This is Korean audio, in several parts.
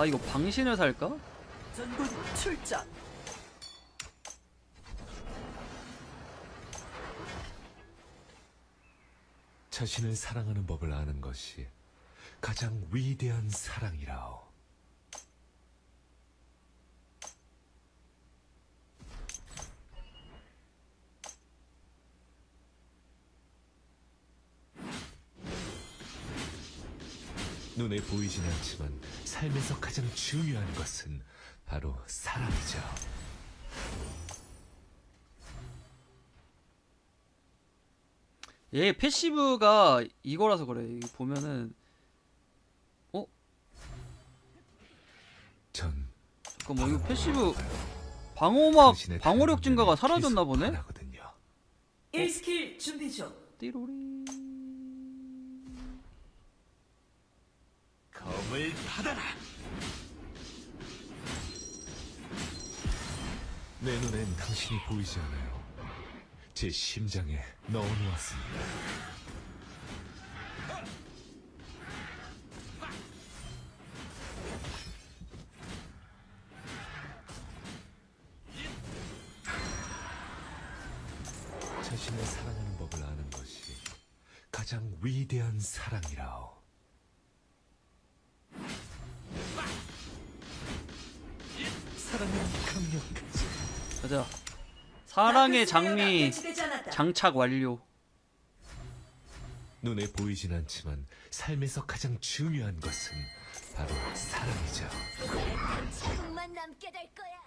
아 이거 방신을 살까? 전군 출전. 자신을 사랑하는 법을 아는 것이 가장 위대한 사랑이라오. 눈에 보이진 않지만 삶에서 가장 중요한 것은 바로 사랑이죠. 얘 패시브가 이거라서 그래. 이거 보면은 전 잠깐만 이거 패시브 방어막 당신의 방어력 증가가 사라졌나 보네? 바라거든요. 1스킬 준비 중. 띠로리 검을 받아라. 내 눈엔 당신이 보이지 않아요. 제 심장에 넣어놓았습니다. 자신을 사랑하는 법을 아는 것이 가장 위대한 사랑이라오. 가자. 사랑의 장미. 장착 완료. 눈에 보이진 않지만 삶에서 가장 중요한 것은 바로 사랑이죠. 조금만 남게 될 거야.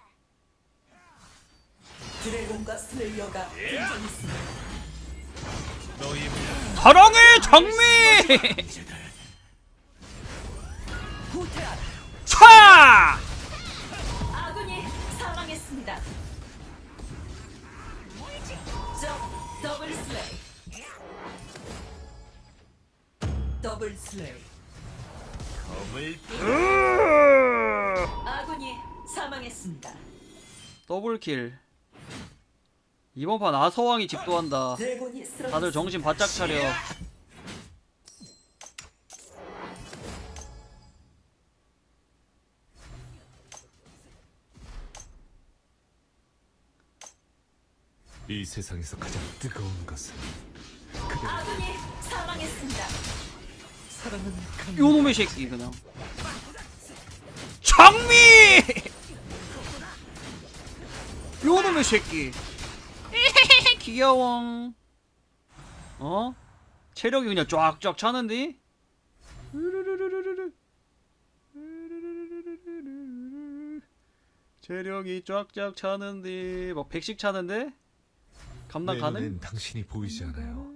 드래곤과 슬레이어가 등장했습니다. 사랑의 장미 후퇴하라. 차 사망했습니다. 적 더블 슬레이. 더블 슬레이. 아군이 사망했습니다. 더블킬. 이번 판 아서왕이 집도한다. 드래곤이 쓰러졌습니다. 다들 정신 바짝 차려. 이 세상에서 가장 뜨거운 것은 아군이 사망했습니다. 사랑은 강력. 요놈의 새끼 그냥. 장미! 요놈의 새끼. 귀여워. 어? 체력이 그냥 쫙쫙 차는데? 체력이 쫙쫙 차는데 막 100씩 차는데? 감당 내 가능? 눈엔 당신이 보이지 않아요.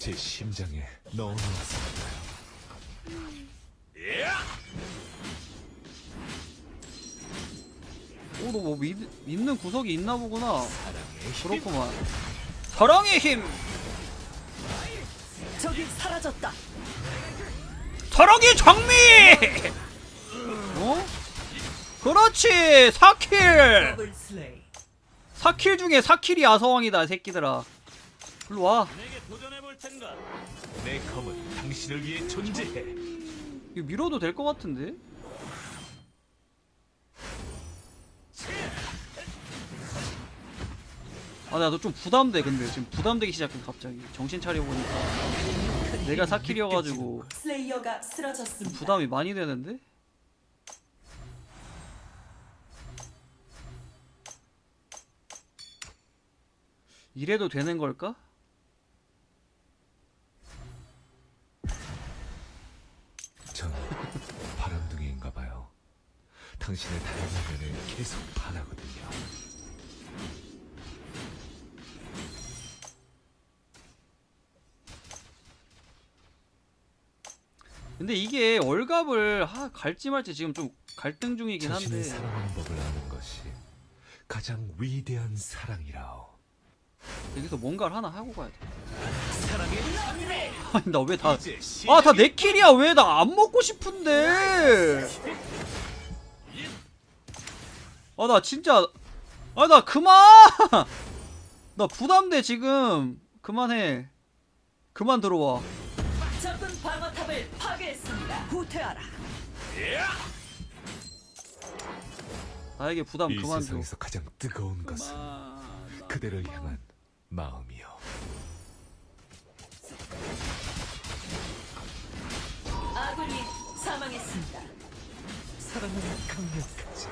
제 심장에 넣어놓았습니다. 오, 너 뭐 믿는 구석이 있나 보구나. 그렇구만. 사랑의 힘! 적이 사라졌다. 사랑의 장미! 어? 그렇지! 4킬! 더블 슬레이. 4킬 중에 4킬이 아서왕이다, 새끼들아. 일로 와. 내게 도전해볼 텐가? 내 검은 당신을 위해 존재해. 이거 밀어도 될 것 같은데? 아, 나도 좀 부담돼, 근데. 지금 부담되기 시작해, 갑자기. 정신 차려보니까. 내가 4킬이어가지고 슬레이어가 쓰러졌습니다. 부담이 많이 되는데? 이래도 되는 걸까? 전 바람둥이인가 봐요. 당신의 다양한 면을 계속 바라거든요. 근데 이게 월갑을 아, 갈지 말지 지금 좀 갈등 중이긴 자신을 한데 사랑하는 법을 아는 것이 가장 위대한 사랑이라오. 여기서 뭔가를 하나 하고 가야 돼. 아니 나 왜 다 아 다 내 킬이야 왜 나 안 먹고 싶은데 아 나 진짜 아 나 그만 나 부담돼 지금 그만해 그만 들어와 적군 방어탑을 파괴했습니다. 후퇴하라. 나에게 부담 이 그만 줘. 세상에서 가장 뜨거운 것은. 그대를 향한 마음이요. 아군이 사망했습니다. 사랑은 강력하지.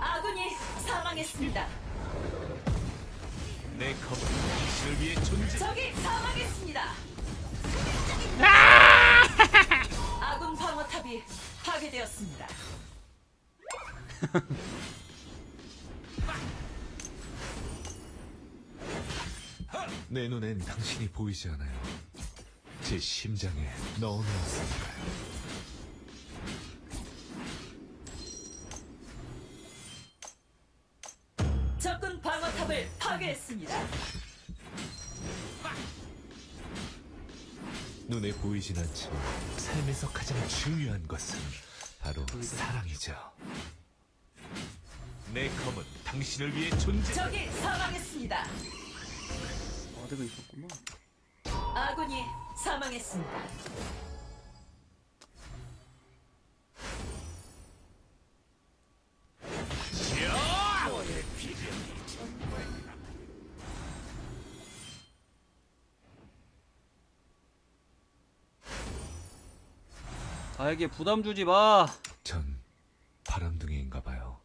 아군이 사망했습니다. 내 검은 당신을 위해 존재. 적이 사망했습니다. 아군 방어탑이 파괴되었습니다. 내 눈엔 당신이 보이지 않아요. 제 심장에 넣어놓았으니까요. 적군 방어탑을 파괴했습니다. 눈에 보이진 않지만 삶에서 가장 중요한 것은 바로 사랑이죠. 내 검은 당신을 위해 존재. 적이 사망했습니다. 어디가 있었구만. 아군이 사망했습니다. 나에게 부담 주지 마. 전 바람둥이인가 봐요.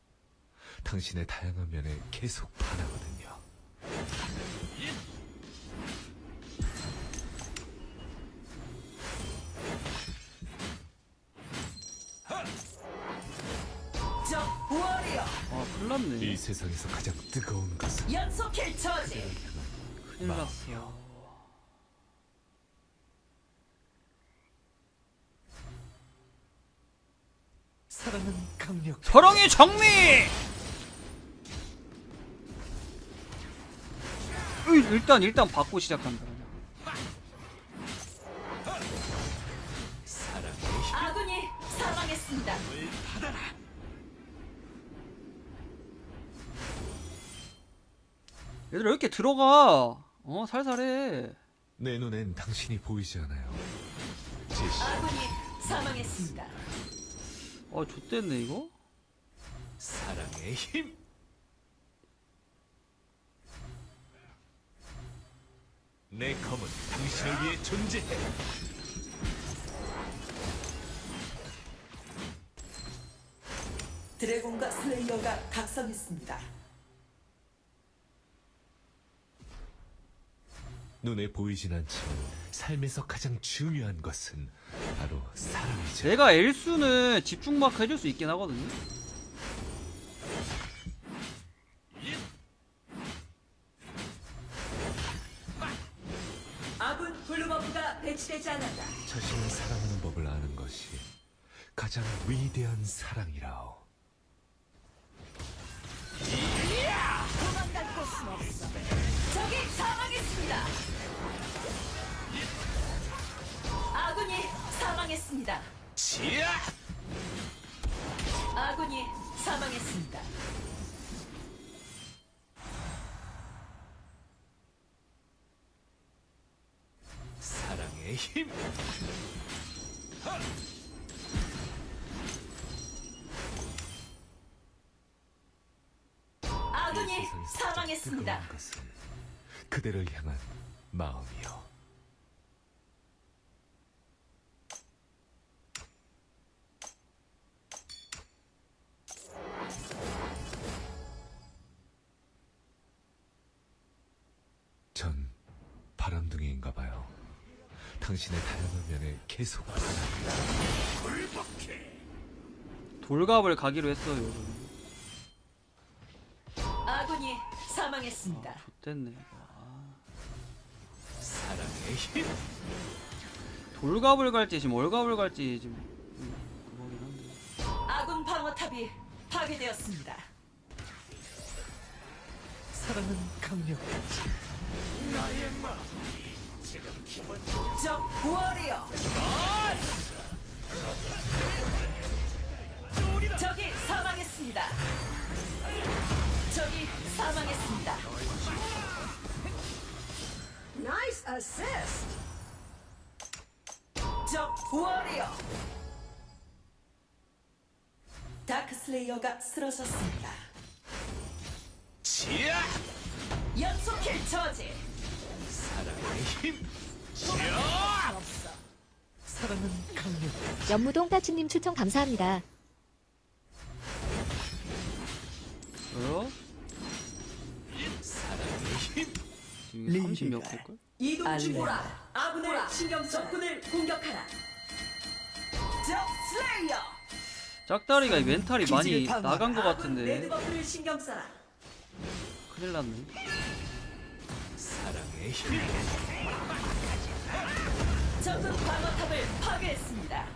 당신의 다양한 면에 계속 반하거든요. 났네. 이 세상에서 가장 뜨거운 것은 연속 킬 처지. 큰일 났어. 사랑은 강력. 장미. 으이, 일단 일단 받고 시작한다. 아군이 사망했습니다. 얘들아 이렇게 들어가. 어 살살해. 내 눈엔 당신이 보이지 않아요. 제 심, 아군이 사망했습니다. 아 좆됐네 이거. 사랑의 힘. 내 검은 당신을 위해 존재해. 드래곤과 슬레이어가 각성했습니다. 눈에 보이진 않지만 삶에서 가장 중요한 것은 바로 사랑이죠. 내가 엘수는 집중 마크 해줄 수 있긴 하거든요. 아군 블루버프가 배치되지 않았다. 자신을 사랑하는 법을 아는 것이 가장 위대한 사랑이라오. 도망갈 곳은 없어. 적이 사망했습니다. 아군이 사망했습니다. 지야! 아군이 사망했습니다. 사랑의 힘. 아군이 사망했습니다. 뜨거운 것은 그대를 향한 마음이요. 전 바람둥이인가 봐요. 당신의 다양한 면에 계속 반합니다. 돌갑을 가기로 했어요. 저는. 아군이 사망했습니다. 좆됐네. 힘. 돌갑을 갈지 지금 얼갑을 갈지 지금 음, 그거긴 한데. 아군 방어탑이 파괴되었습니다. 사랑은 강력하지. 적 워리어. 적이 사망했습니다. 적이 사망했습니다. Nice assist. 적 워리어. 다크 슬레이어가 쓰러졌습니다. 지야! 연속킬 저지. 사랑의 힘! 없어. 사랑은 강력. 연무동 따치님 추천 감사합니다. 왜요? 사랑의 힘! 지금 30몇 될걸? 이동 중이라 아군을 신경 써. 적군을 공격하라. 적 슬레이어. 짝다리가 멘탈이 많이. 나간 것 아군 같은데 레드버프를 신경 써라. 큰일 났네 사랑의 힘! 적군 방어탑을 파괴했습니다.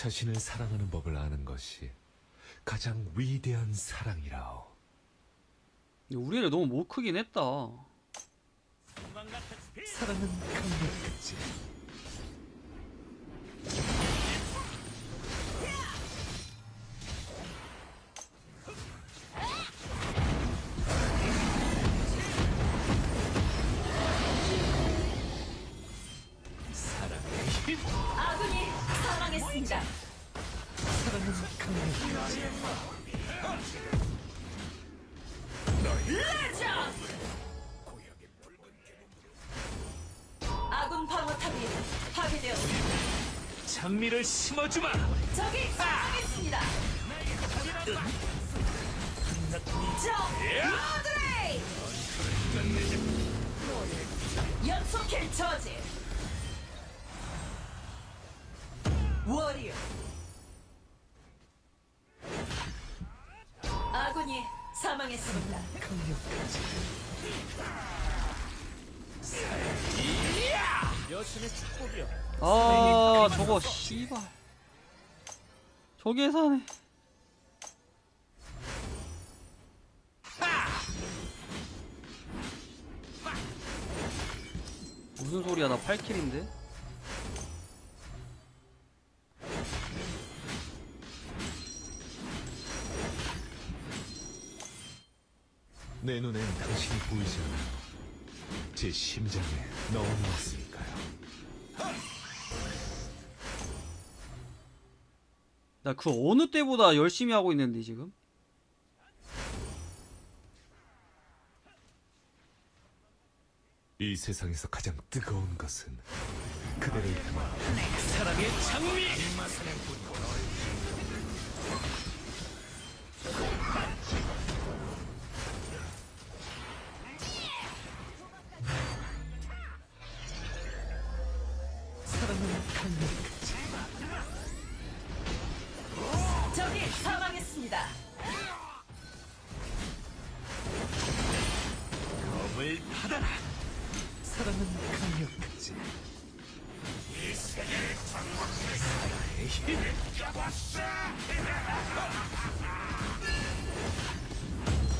자신을 사랑하는 법을 아는 것이 가장 위대한 사랑이라오. 근데 우리 애를 너무 못 크긴 했다 사랑은 강력하지. 방어탑이 파괴되었습니다. 장미를 심어주마! 적이 사망했습니다. 적 로드레이! 연속킬 저지. 워리어. 아군이 사망했습니다. 강력하지. 아 저거 씨발 저게 사네 무슨 소리야 나 8킬인데? 내 눈엔 당신이 보이지 않아요. 제 심장에 넣어놓았으니까요. 나 그 어느 때보다 열심히 하고 있는데 지금? 이 세상에서 가장 뜨거운 것은 그대를 향한 사랑의 장미! 검을 받아라. 사랑은 강력하지. 사랑의 힘.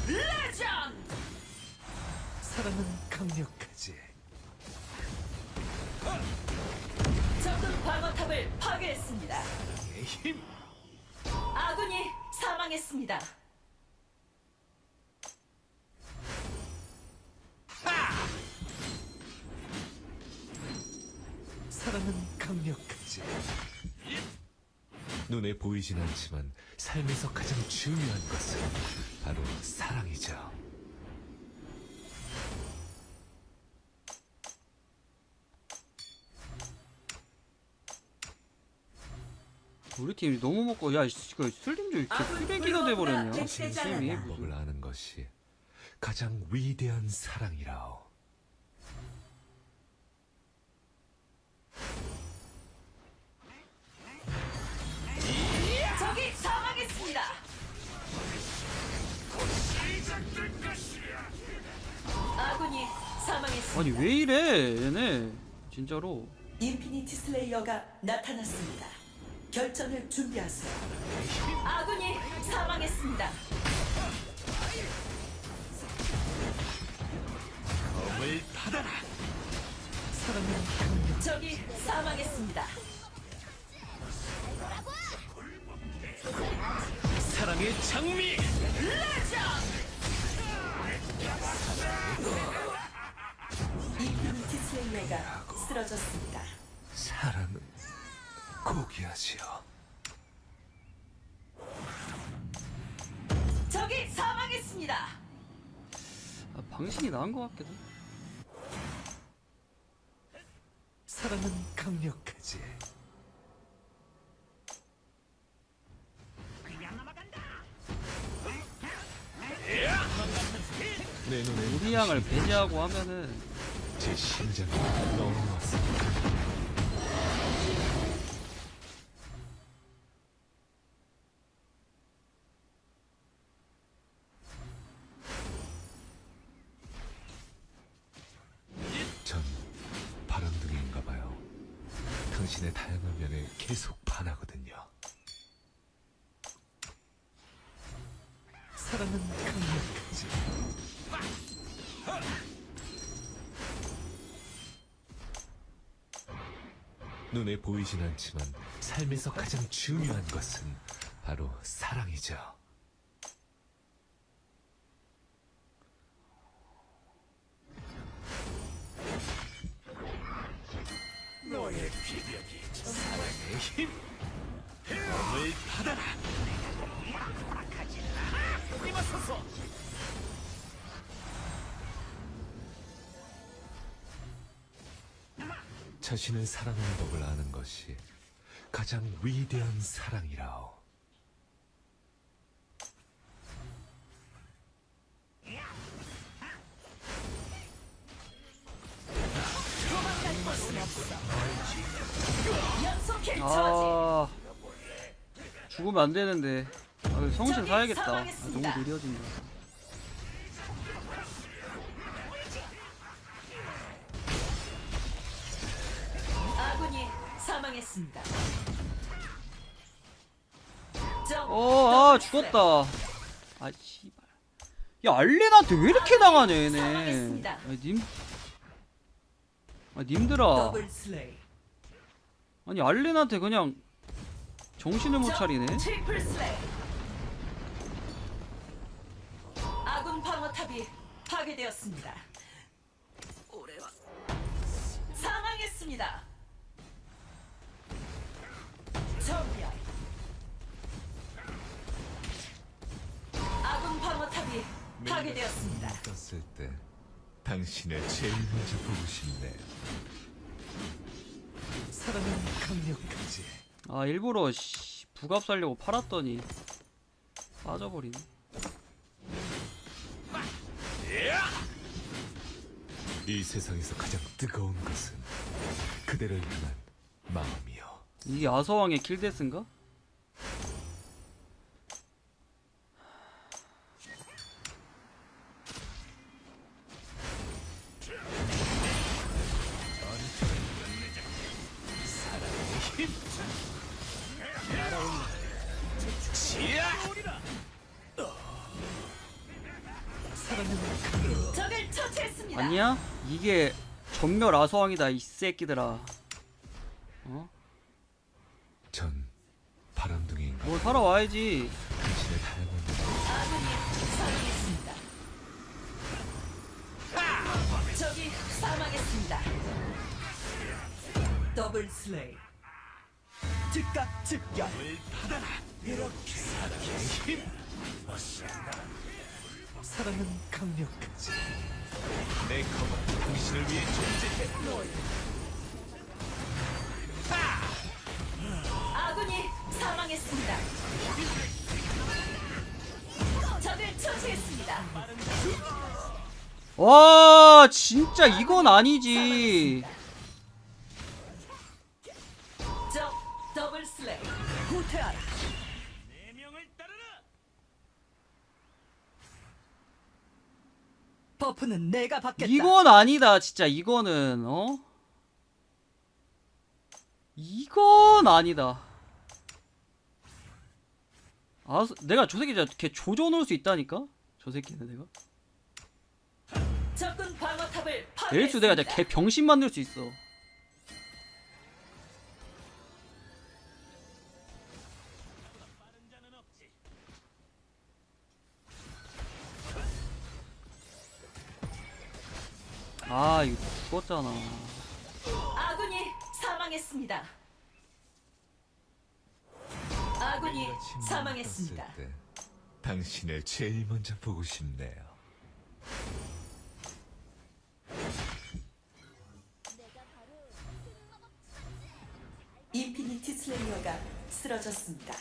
레전! 사랑은 강력하지. 적군 방어탑을 파괴했습니다. 힘. 아군이 사망했습니다. 눈에 보이진 않지만 삶에서 가장 중요한 것은 바로 사랑이죠. 우리 팀이 너무 먹고 야 이거 슬림조 이렇게 아군 쓰레기가 돼버렸냐 진심이 대체자라다. 무슨 법을 아는 것이 가장 위대한 사랑이라오. 아군이 사망했습니다. 아니 왜 이래 얘네 진짜로 인피니티 슬레이어가 나타났습니다. 결전을 준비하세요. 아군이 사망했습니다. 검을 받아라. 적이 사망했습니다. 사랑의 장미 이쁜 티슬레이가 쓰러졌습니다. 사랑은 고귀하지요 적이 사망했습니다. 아, 방신이 나은 것 같기도. 사랑은 강력하지 내 눈에 우리 양을 배제하고 하면은 제 심장이 넘어왔습니다 전 바람둥이인가 봐요. 당신의 다양한 면을 계속 반하거든요. 사랑은 강력하지 눈에 보이진 않지만 삶에서 가장 중요한 것은 바로 사랑이죠. 너의 기력이 사랑의 힘. 몸을 받아라. 입어서서. 자신을 사랑하는 법을 아는 것이 가장 위대한 사랑이라오. 아 죽으면 안 되는데. 아, 성신 저기 사야겠다. 아, 너무. 느려진다. 어, 아 죽었다. 아 씨발. 야 알렌한테 왜 이렇게 당하냐 얘네. 아, 님. 아 님들아. 아니 알렌한테 그냥 정신을 못적 차리네. 아군 방어탑이 파괴되었습니다. 사망했습니다. 파괴되었습니다. 떴을 때 당신을 제일 먼저 보고 싶네. 사랑은 강력하지. 아 일부러 씨, 부갑 살려고 팔았더니 빠져버리네. 이 세상에서 가장 뜨거운 것은 그대를 향한 마음이요. 이게 아서왕의 킬데스인가? 적을 처치했습니다. 아니야? 이게 전멸 아서왕이다 이 새끼들아. 어? 전 바람둥이인가. 뭘 살아와야지. 다양한 면을 아군이 사망했습니다. 적이 사망했습니다. 더블 슬레이. 즉각 즉결. 사랑은 강력하지. 내 검은 당신을 위해 존재해. 아군이 사망했습니다. 적을 처치했습니다. 와 진짜 이건 아니지. 적 더블 슬레이. 후퇴하라. 버프는 내가 받겠다. 이건 아니다 진짜 이거는 어? 이건 아니다. 아 내가 저 새끼 진짜 걔 조져놓을 수 있다니까? 저 새끼는 내가. 적군 방어탑을 넬수 내가 진짜 개 병신 만들 수 있어. 아 이거 죽었잖아. 아군이 사망했습니다. 아군이 사망했습니다. 때 당신을 제일 먼저 보고 싶네요. 인피니티 슬레이어가 쓰러졌습니다.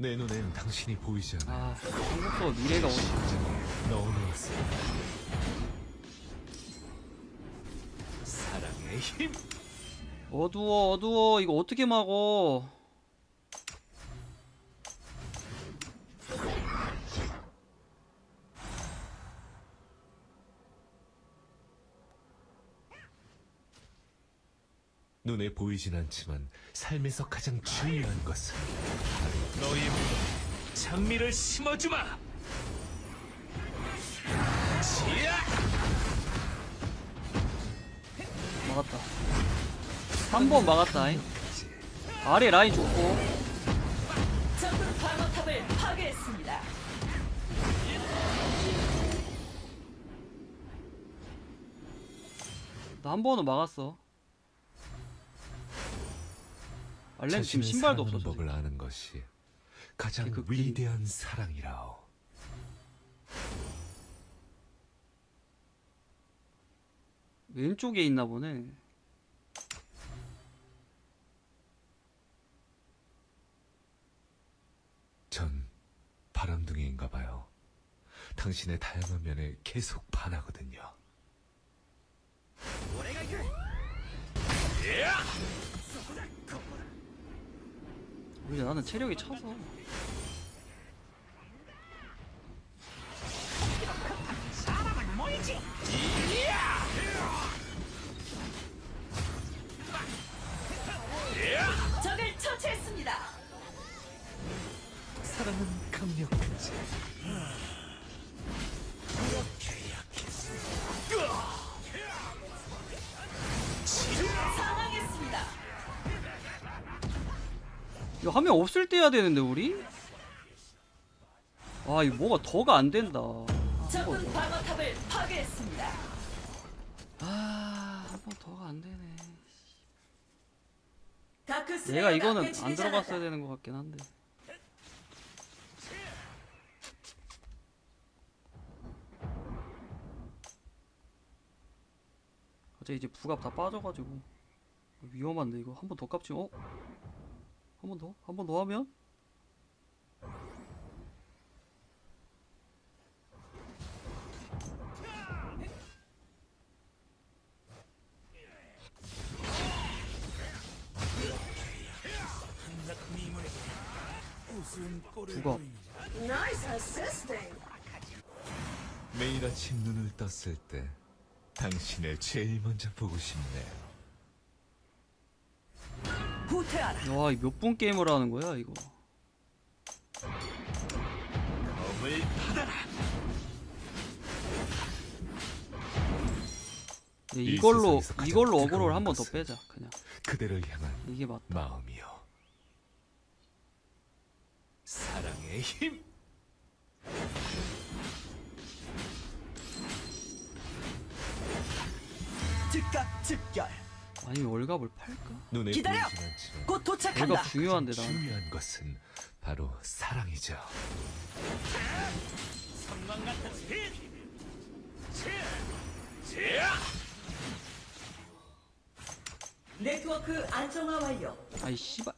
내 눈엔 당신이 보이지 않아. 아 한국도 미래가 오지. 넣어놓았어. 사랑의 힘. 어두워 어두워 이거 어떻게 막어? 눈에 보이진 않지만 삶에서 가장 중요한 것은 바로 몸에 장미를 심어주마. 지야. 막았다. 한 번 막았다. 잉. 아래 라인 좋고. 적군 방어탑을 파괴했습니다. 나 한 번은 막았어. 알렌 지금 자신을 신발도 사랑하는 없어. 법을 아는 것이 가장 걔그 위대한 사랑이라오. 왼쪽에 있나 보네. 전 바람둥이인가 봐요. 당신의 다양한 면에 계속 반하거든요. 오히려 나는 체력이 차서. 없을 때 해야 되는데 우리? 아 이거 뭐가 더가 안 된다. 적군 방어탑을 파괴했습니다. 아 한 번 더가 안 되네. 다크 슬레이어가 이거는 안 들어갔어야. 되는 것 같긴 한데. 어제 이제 부갑 다 빠져가지고 위험한데 이거 한 번 더 깝치 어? 한 번 더? 한 번 더 하면? 부갑 매일 아침 눈을 떴을 때 당신을 제일 먼저 보고 싶네요. 후퇴하라. 와, 몇 분 게임을 하는 거야, 이거? 검을 받아라. 야, 이 이걸로 세상에서 가장 이걸로 뜨거운 어그로를 한 번 더 것은 빼자, 그냥. 그대를 향한 이게 맞다. 마음이요. 사랑의 힘. 즉각 집결. 아니면 월갑을 팔까? 눈에 기다려! 보이진 않지만 곧 도착한다. 월갑 중요한데 나. 중요한 것은 바로 사랑이죠. 네트워크 안정화 완료. 아이 씨발.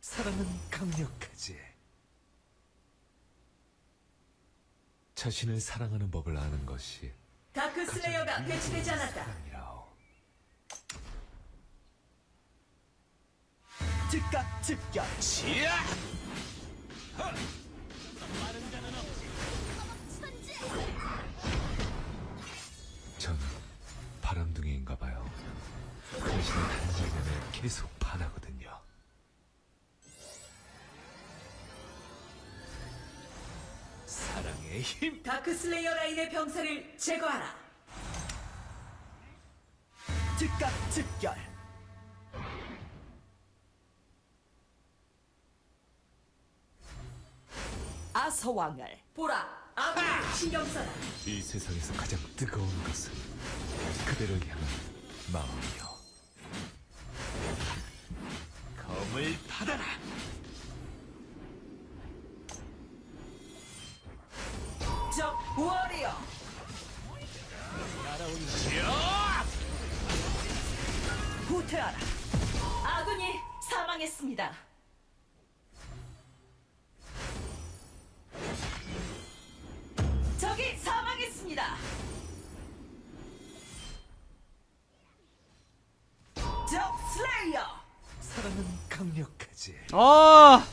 사랑은 강력하지. 자신을 사랑하는 법을 아는 것이 다크 슬레이어가 가장 배치되지 않았다. 즉각 집결. 전 바람둥이인가 봐요. 당신의 단장면에 계속 내 힘. 다크 슬레이어 라인의 병사를 제거하라. 즉각 즉결. 아서왕을 보라. 아군을 신경 써라. 이 세상에서 가장 뜨거운 것은 그대를 향한 마음이요. 검을 받아라. 적 워리어. 후퇴하라. 아군이 사망했습니다. 적이 사망했습니다. 적 슬레이어. 사랑은 강력하지. 아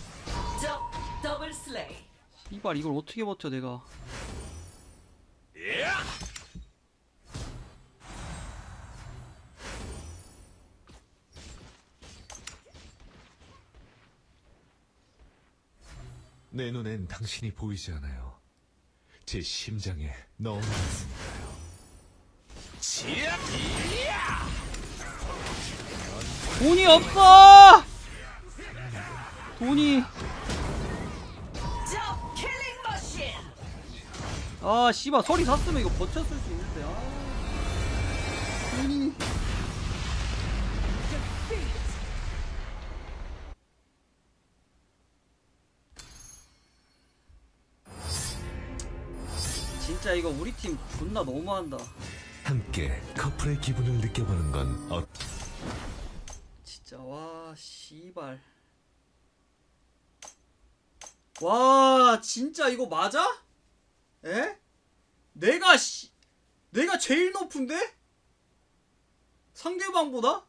적 더블 슬레이. 이발 이걸 어떻게 버텨 내가 내 눈엔 당신이 보이지 않아요. 제 심장에 넣어놨으니까요. 지야! 돈이 없어 돈이 아 씨발 서리 샀으면 이거 버텼을 수 있는데. 아. 돈이 진짜 이거 우리 팀 존나 너무한다. 함께 커플의 기분을 느껴보는 건 어... 진짜 와 씨발. 와 진짜 이거 맞아? 에? 내가 씨 내가 제일 높은데? 상대방보다?